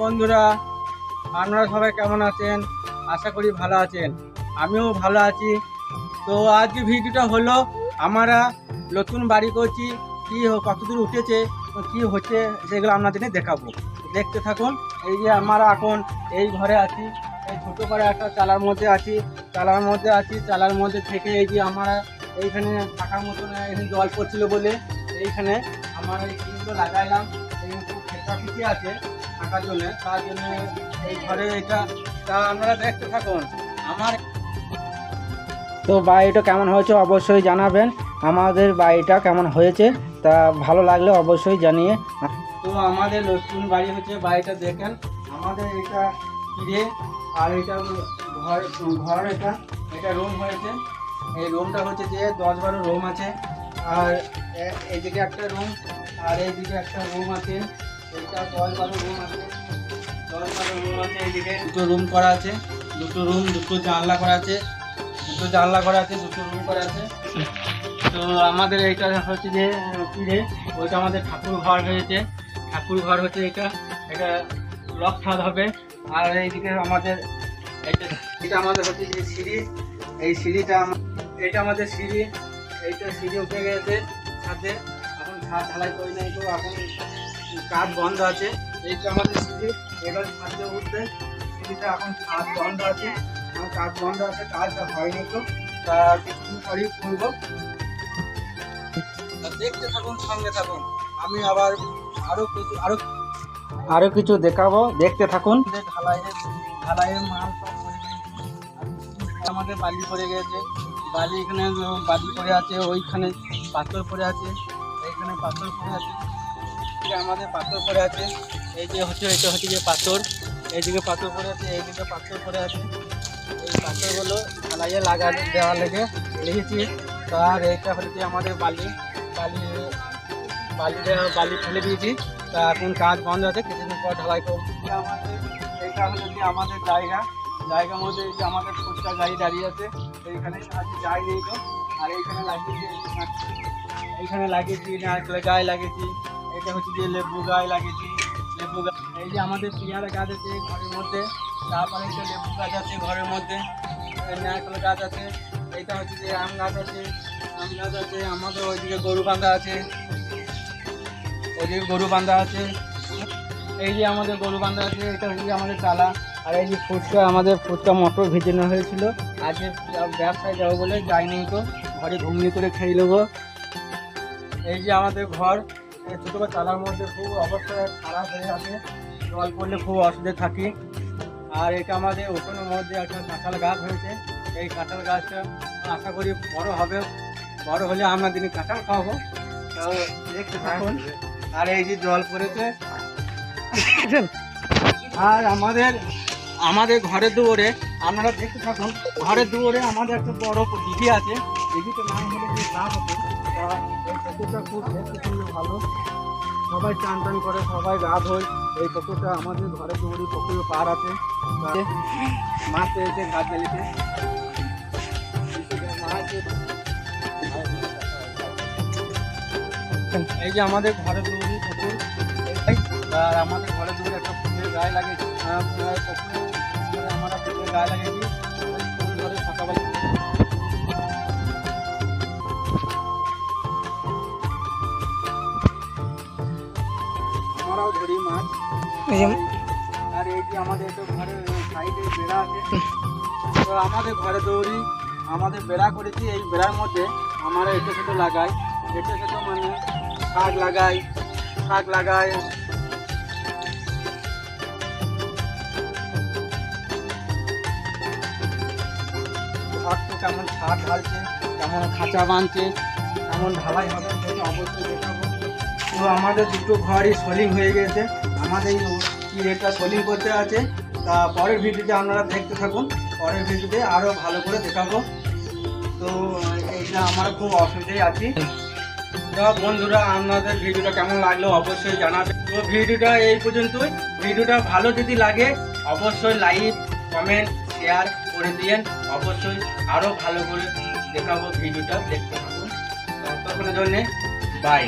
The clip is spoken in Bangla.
বন্ধুরা, আপনারা সবাই কেমন আছেন? আশা করি ভালো আছেন। আমিও ভালো আছি। তো আজকে ভিডিওটা হলো আমরা নতুন বাড়ি করছি, কি কতদূর উঠেছে, কি হচ্ছে সেগুলো আপনাদের দেখাবো। দেখতে থাকুন, এই যে আমরা এখন এই ঘরে আছি, এই ছোটো করে একটা চালার মধ্যে আছি, চালার মধ্যে আছি, চালার মধ্যে থেকে এই যে আমরা এইখানে থাকার মতন এখানে জল পড়ছিল বলে এইখানে আমরা এই লাগাইলাম এইখানে খেতা আছে থাকার জন্য তার জন্য এই ঘরে এটা তা আপনারা দেখতে থাকুন। আমার তো বাড়িটা কেমন হয়েছে অবশ্যই জানাবেন। আমাদের বাড়িটা কেমন হয়েছে তা ভালো লাগলে অবশ্যই জানিয়ে। তো আমাদের নতুন বাড়ি হচ্ছে বাড়িটা দেখেন। আমাদের এটা ফিরে আর এটা ঘর ঘর এটা এটা রুম হয়েছে। এই রুমটা হচ্ছে যে দশ বারো রুম আছে। আর এ- এইদিকে একটা রুম আর এইদিকে একটা রুম আছে। দুটো রুম করা আছে, দুটো রুম, দুটো জানলা করা আছে, দুটো জানলা করা আছে, দুটো রুম করা আছে। তো আমাদের এইটা হচ্ছে যে ফিরে ওইটা আমাদের ঠাকুর ঘর হয়েছে। ঠাকুর ঘর হচ্ছে এটা। এটা লক ছাদ হবে। আর এইদিকে আমাদের এটা এটা আমাদের হচ্ছে যে সিঁড়ি। এই সিঁড়িটা এটা আমাদের সিঁড়ি। এইটা সিঁড়ি উঠে গেছে ছাদে। এখন ছাদ ঢালাই করি নাই তো, এখন কাজ বন্ধ আছে। এইটা আমাদের সিঁড়ি এবার ছাদে উঠবে সিঁড়িটা এখন ছাদ বন্ধ আছে। এখন কাজ বন্ধ আছে কাজটা হয়নি তো। তা কিছুদিন পরেই খুলবো। দেখতে থাকুন সঙ্গে থাকুন। আমি আবার আরও কিছু আরও আরও কিছু দেখাবো। দেখতে থাকুন। ঢালাইয়ের ঢালাইয়ের মাল আমাদের বালি পড়ে গেছে। বালি এখানে বালি পড়ে আছে ওইখানে পাথর পড়ে আছে এইখানে পাথর পড়ে আছে। এই যে আমাদের পাথর পড়ে আছে, এই যে হচ্ছে, এটা হচ্ছে যে পাথর, এইদিকে পাথর পড়ে আছে, এইদিকে পাথর পড়ে আছে। এই পাথরগুলো ঢালাইয়ে লাগা দেওয়া লেগে লেগেছি তার এইটা হচ্ছে আমাদের বালি বালি বালি দেওয়া, বালি ফেলে দিয়েছি। তা এখন কাজ বন্ধ আছে, কিছুদিন পর ঢালাই করব। আমাদের এইটা হলো যে আমাদের জায়গা। জায়গার মধ্যে যে আমাদের ফুটকা গাড়ি দাঁড়িয়ে আছে, এইখানে আজকে যাই নেই তো। আর এইখানে লাগিয়েছি এইখানে লাগিয়েছি, নারকেলের গায়ে লাগিয়েছি। এটা হচ্ছে যে লেবু গায়ে লাগিয়েছি, লেবু গাছ। এই যে আমাদের পেয়ারা গাছ আছে ঘরের মধ্যে, তারপরে একটা লেবু গাছ আছে ঘরের মধ্যে নারকেল গাছ আছে এইটা হচ্ছে যে আম গাছ আছে, আম গাছ আছে, আমাদের ওইদিকে গরু বাঁধা আছে, ওইদিকে গরু বাঁধা আছে। এই যে আমাদের গরু বাঁধা আছে, এটা হচ্ছে আমাদের চালা, আর এই যে ফুচকা, আমাদের ফুচকা মটর ভেজানো হয়েছিল। আজকে ব্যবসায় যাব বলে যাইনি তো, ঘরে ঘুমিয়ে করে খেয়ে নেব। এই যে আমাদের ঘর ছোটো চালার মধ্যে খুব অবস্থা খারাপ হয়ে আছে। জল পড়লে খুব অসুবিধে থাকি। আর এটা আমাদের উঠোনের মধ্যে একটা কাঁঠাল গাছ হয়েছে। এই কাঁঠাল গাছটা আশা করি বড় হবে। বড় হলে আমরা দিনে কাঁঠাল খাওয়াবো। তো দেখতে থাকুন। আর এই যে জল পড়েছে। আর আমাদের আমাদের ঘরের দুয়ারে আপনারা দেখতে থাকুন। ঘরের দুয়ারে আমাদের একটা বড় দিঘি আছে। দিঘিতে নাম হলো যে সাপ হতো। পুকুরটা খুব দেখতে শুনলে ভালো। সবাই চান টান করে, সবাই গা ধোয় এই পুকুরটা আমাদের ঘরে দুয়ারে পুকুরে পার আছে। মাছ পেয়েছে ঘাট গেলিতে এই যে আমাদের ঘরের দুয়ারে পুকুর আর আমাদের ঘরে দুয়ারে একটা ফুলের গায়ে লাগে পুকুরে আমরা ফুলের গায়ে লাগিয়েছি। ফুল সকালবেলা আর এই আমাদের তো ঘরের সাইডে বেড়া আছে, তো আমাদের ঘরে দৌড়ি, আমাদের বেড়া করেছি, এই বেড়ার মধ্যে আমরা এটো সেটো লাগাই, এটো সেটো মানে শাক লাগাই শাক লাগাই। ঘরটা কেমন ছাদ ঢালছে, কেমন খাঁচা বাঁধছে কেমন ঢালাই হবে অবশ্যই দেখাবো। তো আমাদের দুটো ঘরই সোলিং হয়ে গেছে। আমাদের কি রেটটা সোলিং করতে আছে, তা পরের ভিডিওতে আপনারা দেখতে থাকুন। পরের ভিডিওতে আরও ভালো করে দেখাবো। তো এইটা আমার খুব অসুবিধায় আছি। তো বন্ধুরা, আপনাদের ভিডিওটা কেমন লাগল অবশ্যই জানাবেন। তো ভিডিওটা এই পর্যন্তই। ভিডিওটা ভালো যদি লাগে, অবশ্যই লাইক কমেন্ট শেয়ার করে দিয়েন। অবশ্যই আরও ভালো করে দেখাবো ভিডিওটা দেখতে থাকুন। ততক্ষণের জন্যে বাই